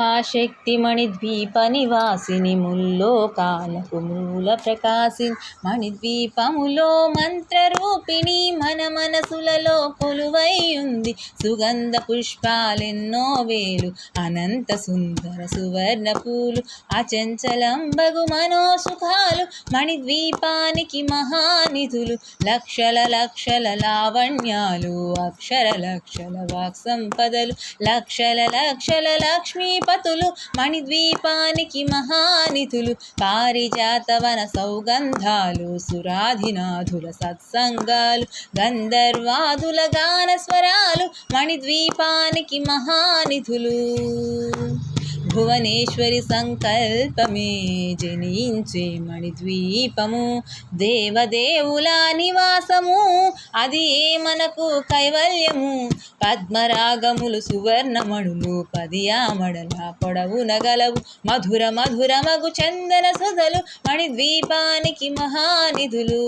మహాశక్తిమణి ద్వీప నివాసిని ముల్లోకాలకు మూల ప్రకాశి మణిద్వీపములో మంత్రరూపిణి మన మనసులలో కొలువై ఉంది సుగంధ పుష్పాలెన్నో వేలు అనంత సుందర సువర్ణ పూలు అచంచలంబగు మనోసుఖాలు మణిద్వీపానికి మహానిధులు లక్షల లక్షల లావణ్యాలు అక్షర లక్షల వాక్సంపదలు లక్షల లక్షల లక్షల లక్ష్మీపతులు మణిద్వీపానికి మహానిధులు పారిజాతవన సౌగంధాలు సురాధినాథుల సత్సంగాలు గంధర్వాదుల గాన స్వరాలు మణిద్వీపానికి మహానిధులు. భువనేశ్వరి సంకల్పమే జనించే మణిద్వీపము దేవదేవుల నివాసము అది ఏ మనకు కైవల్యము? పద్మరాగములు సువర్ణమణులు పదియామడల పొడవు నగలవు మధుర మధుర మగు చందన సుధలు మణిద్వీపానికి మహానిధులు.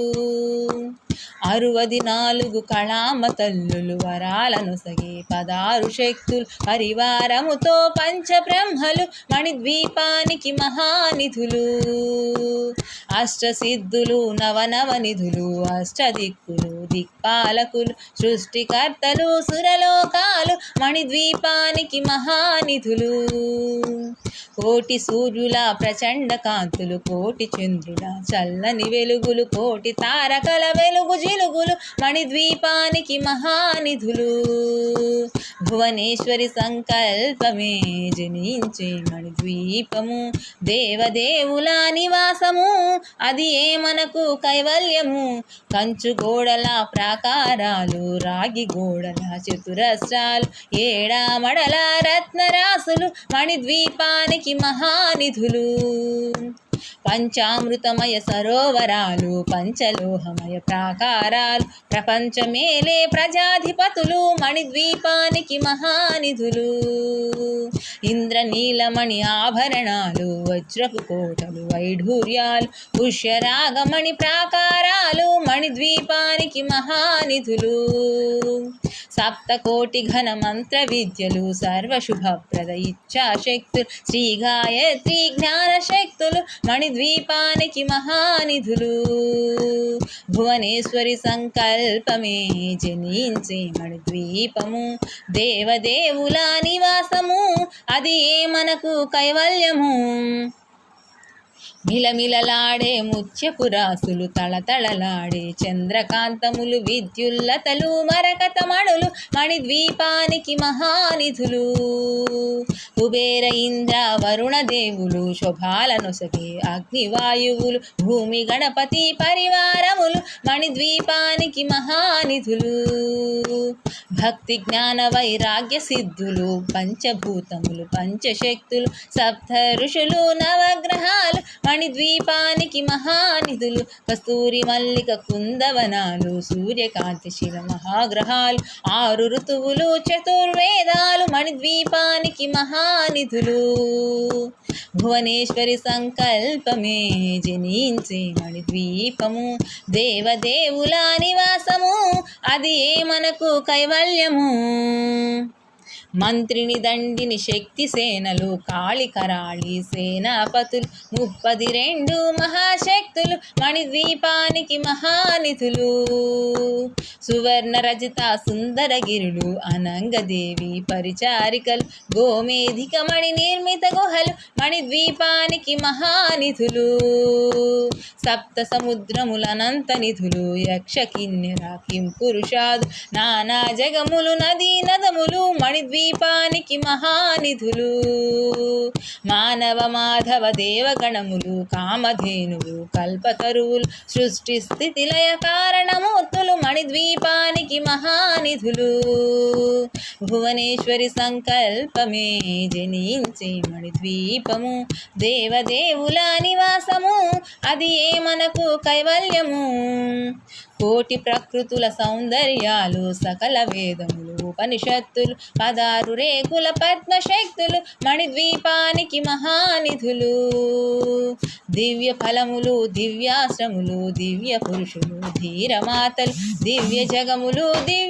అరువది నాలుగు కళామ తల్లులు వరాలను సగే పదారు శక్తులు పరివారముతో పంచబ్రహ్మలు మణిద్వీపానికి మహానిధులు. అష్టసిద్ధులు నవనవ నిధులు అష్టదిక్కులు దిక్పాలకులు సృష్టికర్తలు సురలోకాలు మణిద్వీపానికి మహానిధులు. కోటి సూర్యుల ప్రచండ కాంతులు కోటి చంద్రుల చల్లని వెలుగులు కోటి తారకల వెలుగు జిలుగులు మణిద్వీపానికి మహానిధులు. భువనేశ్వరి సంకల్పమే జనించే మణిద్వీపము. దేవదేవుల నివాసము అది ఏ మనకు కైవల్యము? కంచు గోడల ప్రాకారాలు రాగి గోడల చతురస్రాలు ఏడామడల రత్నరాసులు మణిద్వీపానికి మహానిధులు. పంచామృతమయ సరోవరాలు పంచలోహమయ ప్రాకారాలు ప్రపంచమేలే ప్రజాధిపతులు మణిద్వీపానికి మహానిధులు. ఇంద్రనీలమణి ఆభరణాలు వజ్రపు కోటలు వైఢూర్యాలు పుష్యరాగమణి ప్రాకారాలు మణిద్వీపానికి మహానిధులు. సప్తకోటి ఘన మంత్ర విద్యలు సర్వశుభప్రద ఇచ్చాశక్తులు శ్రీ గాయత్రి జ్ఞానశక్తులు మణిద్వీపానికి మహానిధులు. భువనేశ్వరి సంకల్పమే జనించే మణిద్వీపము. దేవదేవుల నివాసము అది ఏ మనకు కైవల్యము? మిలమిలలాడే ముత్యపు రాసులు తళతళలాడే చంద్రకాంతములు విద్యుల్లతలు మరకతమణులు మణిద్వీపానికి మహానిధులు. కుబేర ఇంద్ర వరుణ దేవులు శోభాలనొసగే అగ్నివాయువులు భూమి గణపతి పరివారములు మణిద్వీపానికి మహానిధులు. భక్తి జ్ఞాన వైరాగ్య సిద్ధులు పంచభూతములు పంచశక్తులు సప్త ఋషులు నవగ్రహాలు మణిద్వీపానికి మహానిధులు. కస్తూరి మల్లిక కుందవనాలు సూర్యకాంతి శివ మహాగ్రహాలు ఆరు ఋతువులు చతుర్వేదాలు మణిద్వీపానికి మహానిధులు. భువనేశ్వరి సంకల్పమే జనించే మణిద్వీపము. దేవదేవుల నివాసము అది ఏ మనకు కైవల్యము? మంత్రిని దండిని శక్తి సేనలు కాళికరాళి సేనాపతులు ముప్పది రెండు మహాశక్తులు మణిద్వీపానికి మహానిధులు. సువర్ణ రజిత సుందరగిరులు అనంగదేవి పరిచారికలు గోమేధిక మణి నిర్మిత గుహలు మణిద్వీపానికి మహానిధులు. సప్త సముద్రముల అనంత నిధులు యక్ష కిన్నెర కిం పురుషాదు నానా జగములు నదీ నదములు మణిద్వీపానికి మహానిధులు. మానవ మాధవ దేవగణములు కామధేనులు కల్పతరువులు సృష్టి స్థితిలయ కారణమూర్తులు మణిద్వీపానికి మహానిధులు. భువనేశ్వరి సంకల్పమే జనించే మణిద్వీపము. దేవదేవుల నివాసము అది ఏ మనకు కైవల్యము? కోటి ప్రకృతుల సౌందర్యాలు సకల వేదములు ఉపనిషత్తులు పదారు రేకుల పద్మశక్తులు మణిద్వీపానికి మహానిధులు. దివ్య ఫలములు దివ్యాశ్రములు దివ్య పురుషులు ధీరమాతలు దివ్య జగములు దివ్య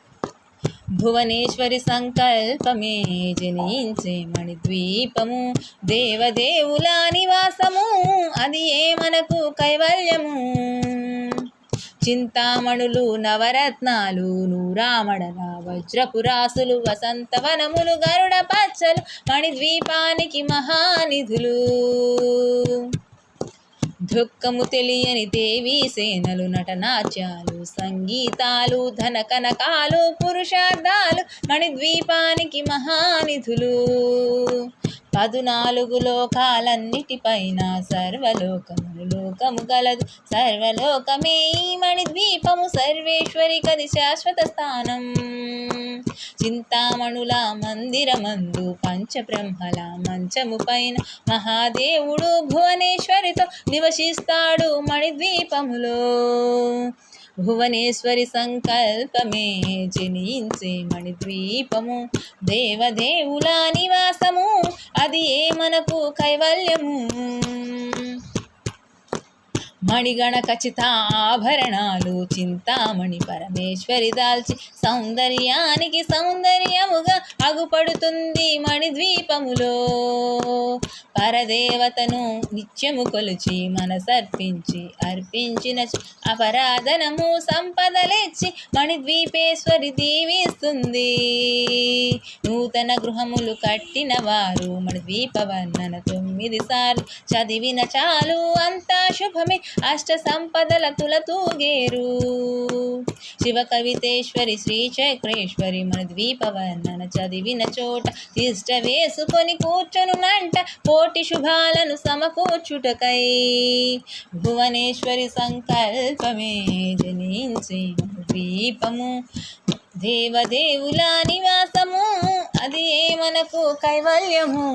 భువనేశ్వరి సంకల్పమే జనించే మణిద్వీపము దేవదేవుల నివాసము అది ఏ మనకు కైవల్యము? చింతామణులు నవరత్నాలు నూరామణల వజ్రపురాసులు వసంతవనములు గరుడ పచ్చలు మణిద్వీపానికి మహానిధులు. దుఃఖము తెలియని దేవీ సేనలు నటనాట్యాలు సంగీతాలు ధన కనకాలు పురుషార్థాలు మణిద్వీపానికి మహానిధులు. పదునాలుగు లోకాలన్నిటిపైన సర్వలోకములు లోకము గలదు. సర్వలోకమే ఈ మణిద్వీపము సర్వేశ్వరి కది శాశ్వత స్థానం. చింతామణుల మందిరమందు పంచబ్రహ్మల మంచము పైన మహాదేవుడు భువనేశ్వరితో నివసిస్తాడు మణిద్వీపములో. భువనేశ్వరి సంకల్పమే జనించే మణిద్వీపము. దేవదేవుల నివాసము అది ఏ మనకు కైవల్యము మణిగణ ఖచ్చిత ఆభరణాలు చింతామణి పరమేశ్వరి దాల్చి సౌందర్యానికి సౌందర్యముగా అగుపడుతుంది మణిద్వీపములో. పరదేవతను నిత్యము కొలిచి మనసర్పించి అర్పించిన అపరాధనము సంపదలిచ్చి మణిద్వీపేశ్వరి దీవిస్తుంది. నూతన గృహములు కట్టిన వారు మణిద్వీప వర్ణన తొమ్మిది సార్లు చదివిన చాలు అంతా శుభమే. అష్ట సంపదల తులతూగేరు శివ కవితేశ్వరి శ్రీ చక్రేశ్వరి మన ద్వీప వర్ణన చదివిన చోట తిష్ట వేసుకొని కూర్చొనునంట కోటి శుభాలను సమకూర్చుటకై. భువనేశ్వరి సంకల్పమే జనించి ద్వీపము. దేవదేవుల నివాసము అది మనకు కైవల్యము.